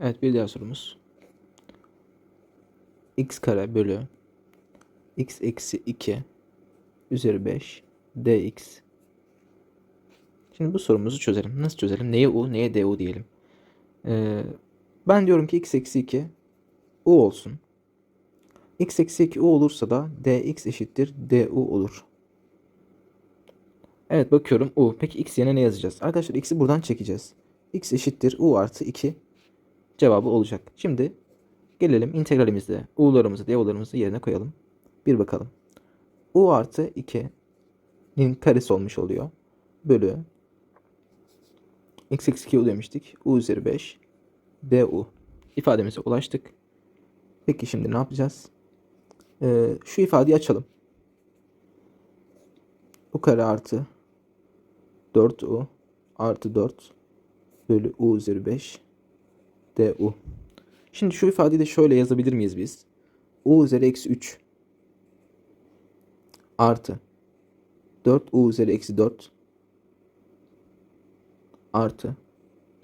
Evet bir diğer sorumuz. x kare bölü x eksi 2 üzeri 5 dx. Şimdi bu sorumuzu çözelim. Nasıl çözelim? Neye u, neye du diyelim. Ee, ben diyorum ki x eksi 2 u olsun. x eksi 2 u olursa da dx eşittir du olur. Evet bakıyorum u. Peki x yerine ne yazacağız? Arkadaşlar x'i buradan çekeceğiz. x eşittir u artı 2 cevabı olacak. Şimdi gelelim integralimizde u'larımızı du'larımızı yerine koyalım. Bir bakalım. u artı 2'nin karesi olmuş oluyor. Bölü x eksi 2 u demiştik. u üzeri 5 du ifademize ulaştık. Peki şimdi ne yapacağız? Ee, şu ifadeyi açalım. u kare artı 4u artı 4 bölü u üzeri 5 du. Şimdi şu ifadeyi de şöyle yazabilir miyiz biz? u üzeri eksi 3 artı 4u üzeri eksi 4 artı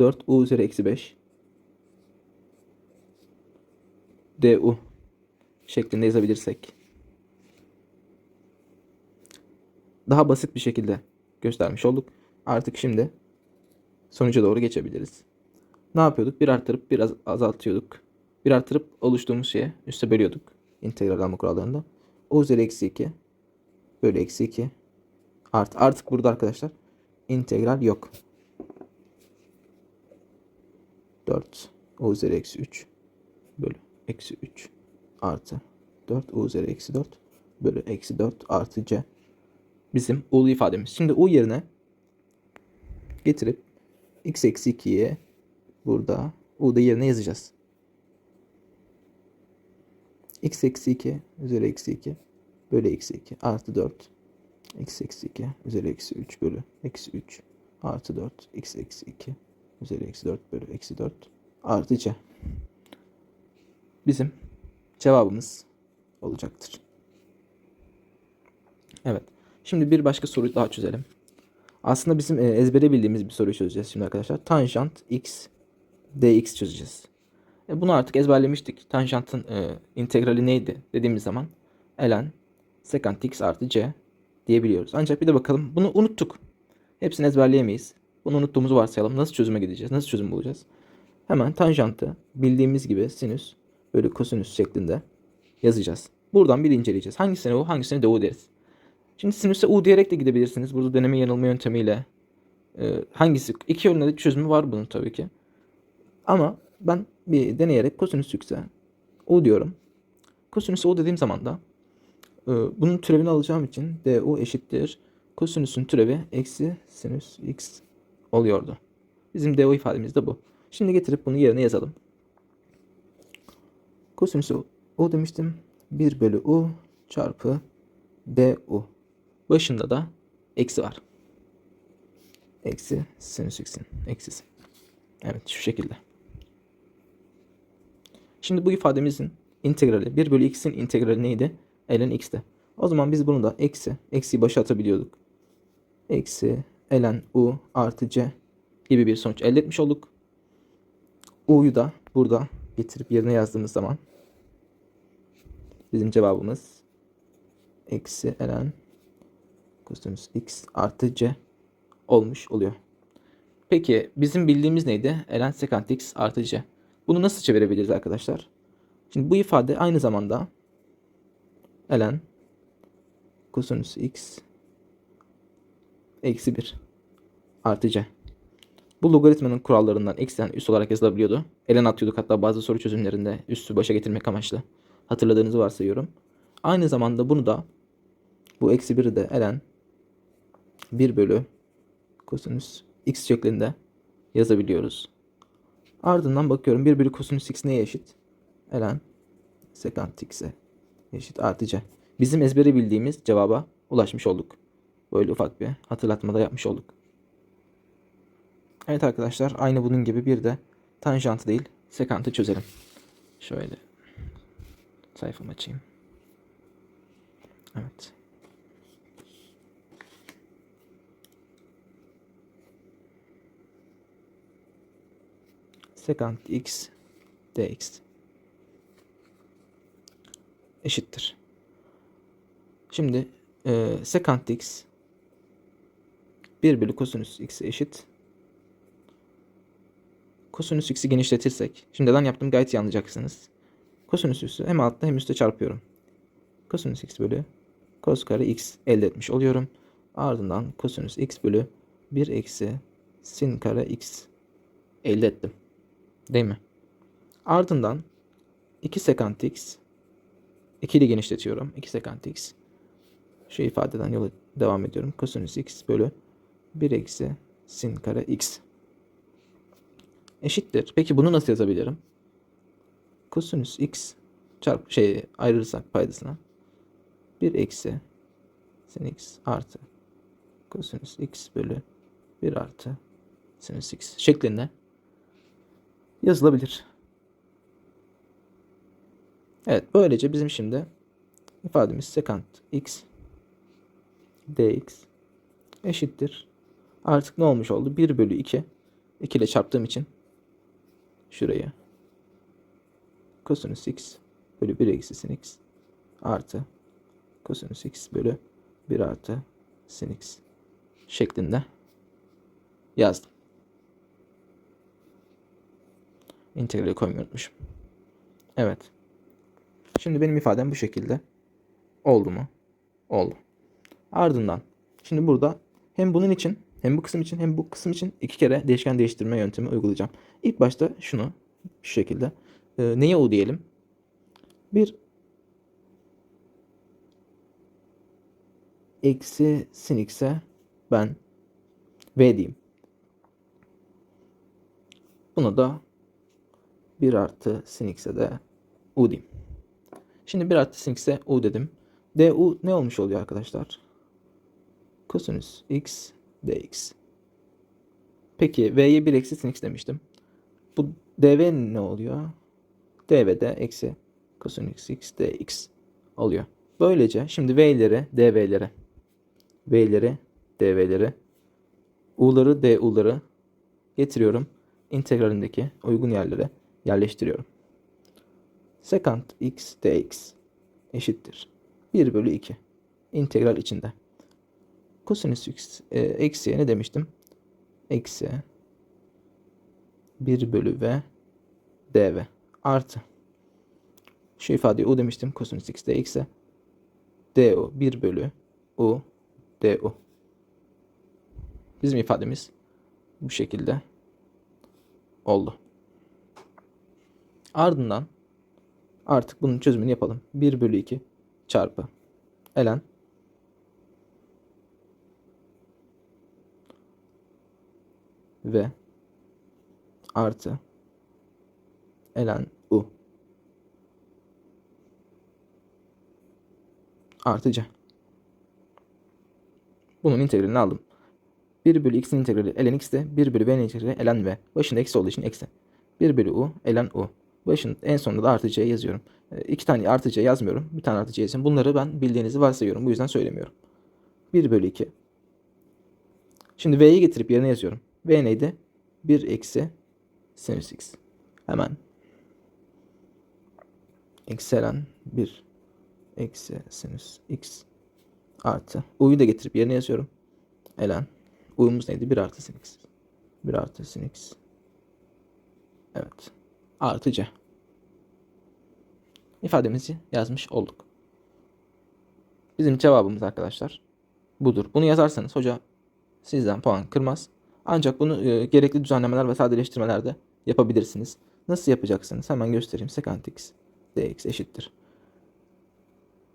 4u üzeri eksi 5 du şeklinde yazabilirsek daha basit bir şekilde göstermiş olduk. Artık şimdi sonuca doğru geçebiliriz. Ne yapıyorduk? Bir arttırıp bir az- azaltıyorduk. Bir arttırıp oluştuğumuz şeye üste bölüyorduk. İntegral alma kurallarında. O üzeri eksi 2 bölü eksi 2 artı. Artık burada arkadaşlar integral yok. 4 o üzeri eksi 3 bölü eksi 3 artı 4 u üzeri eksi 4 bölü eksi 4 artı c bizim u'lu ifademiz. Şimdi u yerine getirip x eksi 2'ye burada u'da yerine yazacağız. x eksi 2 üzeri eksi 2 bölü eksi 2 artı 4 x eksi 2 üzeri eksi 3 bölü eksi 3 artı 4 x eksi 2 üzeri eksi 4 bölü eksi 4 artı c. Bizim cevabımız olacaktır. Evet. Şimdi bir başka soruyu daha çözelim. Aslında bizim e, ezbere bildiğimiz bir soruyu çözeceğiz şimdi arkadaşlar. Tanjant x dx çözeceğiz. E, bunu artık ezberlemiştik. Tanjantın e, integrali neydi dediğimiz zaman ln sekant x artı c diyebiliyoruz. Ancak bir de bakalım bunu unuttuk. Hepsini ezberleyemeyiz. Bunu unuttuğumuzu varsayalım. Nasıl çözüme gideceğiz? Nasıl çözüm bulacağız? Hemen tanjantı bildiğimiz gibi sinüs bölü kosinüs şeklinde yazacağız. Buradan bir inceleyeceğiz. Hangisine u, hangisine de u deriz. Şimdi sinüse u diyerek de gidebilirsiniz. Burada deneme yanılma yöntemiyle e, hangisi? iki yönde de çözümü var bunun tabii ki. Ama ben bir deneyerek kosinüs yükse u diyorum. Kosinüs u dediğim zaman da e, bunun türevini alacağım için du eşittir. Kosinüsün türevi eksi sinüs x oluyordu. Bizim du ifademiz de bu. Şimdi getirip bunu yerine yazalım. Kosinüs u, u demiştim. 1 bölü u çarpı du. Başında da eksi var. Eksi sinüs x'in eksisi. Evet şu şekilde. Şimdi bu ifademizin integrali 1 bölü x'in integrali neydi? ln x'ti. O zaman biz bunu da eksi, eksiyi başa atabiliyorduk. Eksi ln u artı c gibi bir sonuç elde etmiş olduk. u'yu da burada getirip yerine yazdığımız zaman bizim cevabımız eksi ln kosinüs x artı c olmuş oluyor. Peki bizim bildiğimiz neydi? ln sekant x artı c. Bunu nasıl çevirebiliriz arkadaşlar? Şimdi bu ifade aynı zamanda ln kosinüs x eksi 1 artı c. Bu logaritmanın kurallarından x'ten üst olarak yazılabiliyordu. Ln atıyorduk hatta bazı soru çözümlerinde üssü başa getirmek amaçlı. Hatırladığınızı varsayıyorum. Aynı zamanda bunu da bu eksi 1'i de ln 1 bölü kosinüs x şeklinde yazabiliyoruz. Ardından bakıyorum 1 bölü kosinüs x neye eşit? ln sekant x'e eşit artı c. Bizim ezbere bildiğimiz cevaba ulaşmış olduk. Böyle ufak bir hatırlatma da yapmış olduk. Evet arkadaşlar aynı bunun gibi bir de tanjantı değil sekantı çözelim. Şöyle sayfamı açayım. Evet. Sekant x dx eşittir. Şimdi e, secant x 1 bölü kosinüs x'e eşit. Kosinüs x'i genişletirsek. Şimdiden yaptım gayet iyi anlayacaksınız. Kosinüs x'i hem altta hem üstte çarpıyorum. Kosinüs x bölü cos kare x elde etmiş oluyorum. Ardından kosinüs x bölü 1 eksi sin kare x elde ettim. Değil mi? Ardından 2 sekant x 2 ile genişletiyorum. 2 sekant x şu ifadeden yola devam ediyorum. Kosinüs x bölü 1 eksi sin kare x eşittir. Peki bunu nasıl yazabilirim? Kosinüs x çarp şey ayırırsak paydasına 1 eksi sin x artı kosinüs x bölü 1 artı sinüs x şeklinde yazılabilir. Evet böylece bizim şimdi ifademiz sekant x dx eşittir. Artık ne olmuş oldu? 1 bölü 2. 2 ile çarptığım için şuraya kosinüs x bölü 1 eksi sin x artı kosinüs x bölü 1 artı sin x şeklinde yazdım. İntegrali koymayı unutmuşum. Evet. Şimdi benim ifadem bu şekilde. Oldu mu? Oldu. Ardından şimdi burada hem bunun için hem bu kısım için hem bu kısım için iki kere değişken değiştirme yöntemi uygulayacağım. İlk başta şunu şu şekilde. E, neye u diyelim? Bir eksi sin x'e ben v diyeyim. Buna da 1 artı sin x'e de u diyeyim. Şimdi 1 artı sin x'e u dedim. du ne olmuş oluyor arkadaşlar? Kosinüs x dx. Peki v'ye 1 eksi sin x demiştim. Bu dv ne oluyor? dv de eksi kosinüs x dx oluyor. Böylece şimdi v'lere dv'lere v'lere dv'lere u'ları du'ları getiriyorum. İntegralindeki uygun yerlere yerleştiriyorum. Sekant x dx eşittir. 1 bölü 2. İntegral içinde. Kosinüs x e, eksiye ne demiştim? Eksi 1 bölü v dv artı. Şu ifadeyi u demiştim. Kosinüs x dx'e du 1 bölü u du. Bizim ifademiz bu şekilde oldu. Ardından artık bunun çözümünü yapalım. 1 bölü 2 çarpı ln ve artı ln u artı c. Bunun integralini aldım. 1 bölü x'in integrali ln x de 1 bölü v'nin integrali ln v. Başında eksi olduğu için eksi. 1 bölü u ln u. Başın en sonunda da artı c yazıyorum. E, iki tane artı c yazmıyorum. Bir tane artı c yazıyorum. Bunları ben bildiğinizi varsayıyorum. Bu yüzden söylemiyorum. 1 bölü 2. Şimdi v'yi getirip yerine yazıyorum. v neydi? 1 eksi sinüs x. Hemen eksi 1 eksi sinüs x artı u'yu da getirip yerine yazıyorum. ln u'muz neydi? 1 artı sin x. 1 artı sin x. Evet. Artı c. İfademizi yazmış olduk. Bizim cevabımız arkadaşlar budur. Bunu yazarsanız hoca sizden puan kırmaz. Ancak bunu e, gerekli düzenlemeler ve sadeleştirmelerde yapabilirsiniz. Nasıl yapacaksınız? Hemen göstereyim. Sekant x dx eşittir.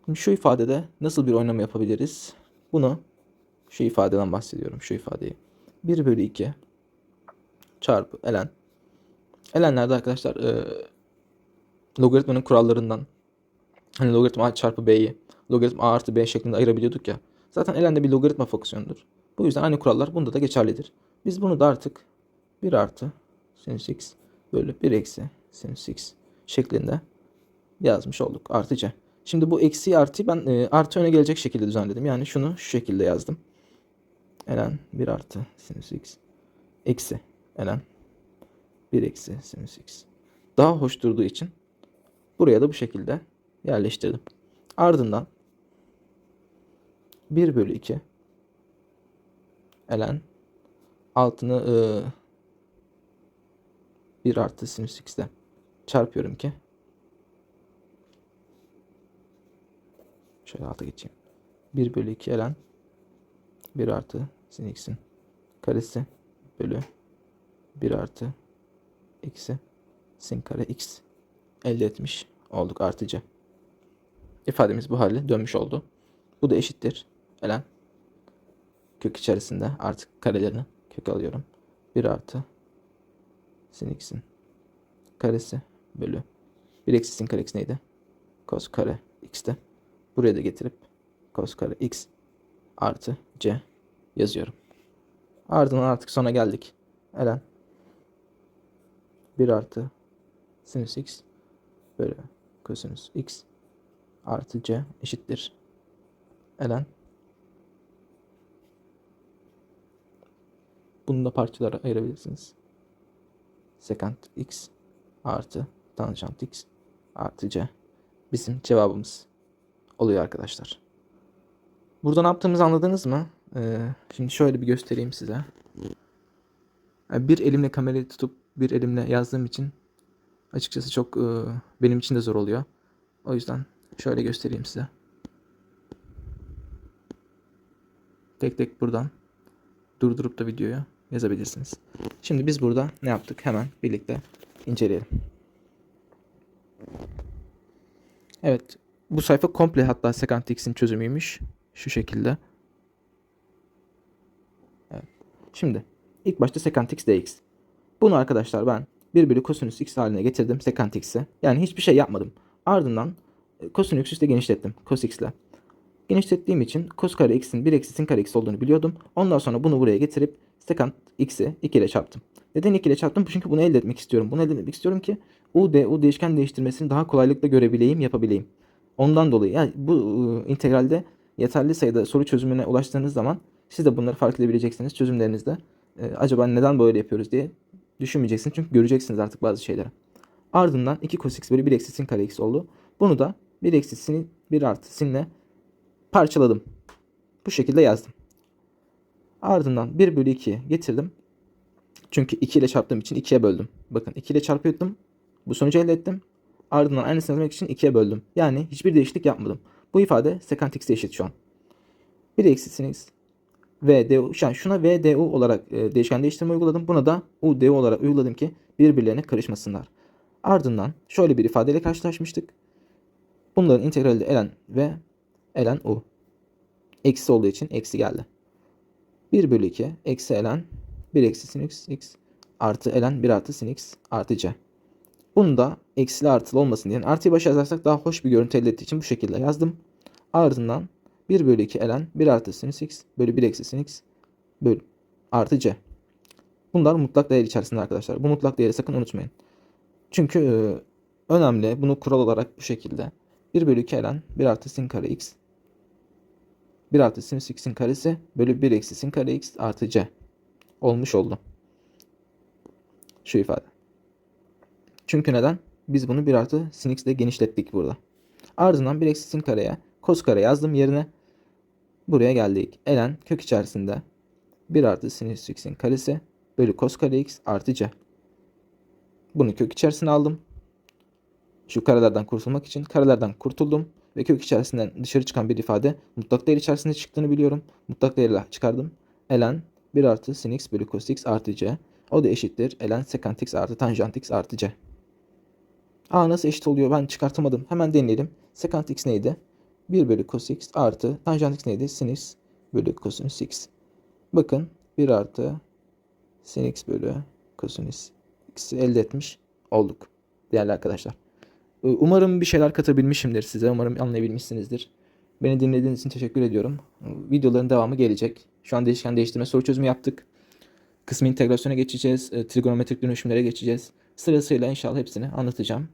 Şimdi şu ifadede nasıl bir oynama yapabiliriz? Bunu şu ifadeden bahsediyorum. Şu ifadeyi. 1 bölü 2 çarpı ln. Ln'lerde arkadaşlar e, logaritmanın kurallarından hani logaritma a çarpı b'yi logaritma a artı b şeklinde ayırabiliyorduk ya. Zaten ln de bir logaritma fonksiyonudur. Bu yüzden aynı kurallar bunda da geçerlidir. Biz bunu da artık 1 artı sinüs x bölü 1 eksi sinüs x şeklinde yazmış olduk. Artı c. Şimdi bu eksi artı ben e, artı öne gelecek şekilde düzenledim. Yani şunu şu şekilde yazdım. ln 1 artı sinüs x eksi ln 1 eksi sinüs x daha hoş durduğu için buraya da bu şekilde yerleştirdim. Ardından 1 bölü 2 elen altını ıı, 1 artı sinüs x'de çarpıyorum ki şöyle alta geçeyim. 1 bölü 2 elen 1 artı sin x'in karesi bölü 1 artı x'i sin kare x elde etmiş olduk artıcı. İfademiz bu hale dönmüş oldu. Bu da eşittir. Elen kök içerisinde artık karelerini kök alıyorum. 1 artı sin x'in karesi bölü 1 eksi sin kare x neydi? Cos kare x'te. Buraya da getirip cos kare x artı c yazıyorum. Ardından artık sona geldik. Elen 1 artı sinüs x bölü kosinüs x artı c eşittir. Elen bunu da parçalara ayırabilirsiniz. Sekant x artı tanjant x artı c bizim cevabımız oluyor arkadaşlar. Burada ne yaptığımızı anladınız mı? Ee, şimdi şöyle bir göstereyim size. Yani bir elimle kamerayı tutup bir elimle yazdığım için açıkçası çok e, benim için de zor oluyor. O yüzden şöyle göstereyim size. Tek tek buradan durdurup da videoyu yazabilirsiniz. Şimdi biz burada ne yaptık? Hemen birlikte inceleyelim. Evet. Bu sayfa komple hatta secant x'in çözümüymüş. Şu şekilde. Evet. Şimdi ilk başta secant dx. Bunu arkadaşlar ben 1 bölü kosinüs x haline getirdim secant x'i. Yani hiçbir şey yapmadım. Ardından e, kosinüs x'i de genişlettim cos x ile. Genişlettiğim için cos kare x'in 1 eksi sin kare x olduğunu biliyordum. Ondan sonra bunu buraya getirip secant x'i 2 ile çarptım. Neden 2 ile çarptım? Çünkü bunu elde etmek istiyorum. Bunu elde etmek istiyorum ki u, d, u değişken değiştirmesini daha kolaylıkla görebileyim, yapabileyim. Ondan dolayı yani bu e, integralde yeterli sayıda soru çözümüne ulaştığınız zaman siz de bunları fark edebileceksiniz çözümlerinizde. E, acaba neden böyle yapıyoruz diye düşünmeyeceksiniz. Çünkü göreceksiniz artık bazı şeyleri. Ardından 2 cos x bölü 1 eksi sin kare x oldu. Bunu da 1 eksi sin 1 artı sinle parçaladım. Bu şekilde yazdım. Ardından 1 bölü 2 getirdim. Çünkü 2 ile çarptığım için 2'ye böldüm. Bakın 2 ile çarpıyordum. Bu sonucu elde ettim. Ardından aynısını yazmak için 2'ye böldüm. Yani hiçbir değişiklik yapmadım. Bu ifade sekant x'e eşit şu an. 1 eksi sin x v du. Yani şuna v du olarak e, değişken değiştirme uyguladım. Buna da u du olarak uyguladım ki birbirlerine karışmasınlar. Ardından şöyle bir ifadeyle karşılaşmıştık. Bunların integrali de ln ve ln u. Eksi olduğu için eksi geldi. 1 bölü 2 eksi ln 1 eksi sin x, x artı ln 1 artı sin x artı c. Bunu da eksili artılı olmasın diye. Artıyı başa yazarsak daha hoş bir görüntü elde ettiği için bu şekilde yazdım. Ardından 1 bölü 2 ln 1 artı sin x bölü 1 eksi sin x bölü artı c. Bunlar mutlak değer içerisinde arkadaşlar. Bu mutlak değeri sakın unutmayın. Çünkü e, önemli. Bunu kural olarak bu şekilde. 1 bölü 2 ln 1 artı sin kare x 1 artı sin x'in karesi bölü 1 eksi sin kare x artı c olmuş oldu. Şu ifade. Çünkü neden? Biz bunu 1 artı sin x ile genişlettik burada. Ardından 1 eksi sin kareye cos kare yazdım yerine. Buraya geldik. ln kök içerisinde 1 artı sin x'in karesi bölü cos kare x artı c. Bunu kök içerisine aldım. Şu karelerden kurtulmak için karelerden kurtuldum ve kök içerisinden dışarı çıkan bir ifade mutlak değer içerisinde çıktığını biliyorum. Mutlak değerle çıkardım. ln 1 artı sin x bölü cos x artı c. O da eşittir. ln sekant x artı tanjant x artı c. Aa nasıl eşit oluyor ben çıkartamadım. Hemen deneyelim. Sekant x neydi? 1 bölü cos x artı tanjant x neydi? Sin x bölü kosinüs x. Bakın 1 artı sin x bölü kosinüs x'i elde etmiş olduk. Değerli arkadaşlar. Umarım bir şeyler katabilmişimdir size. Umarım anlayabilmişsinizdir. Beni dinlediğiniz için teşekkür ediyorum. Videoların devamı gelecek. Şu an değişken değiştirme soru çözümü yaptık. Kısmi integrasyona geçeceğiz. Trigonometrik dönüşümlere geçeceğiz. Sırasıyla inşallah hepsini anlatacağım.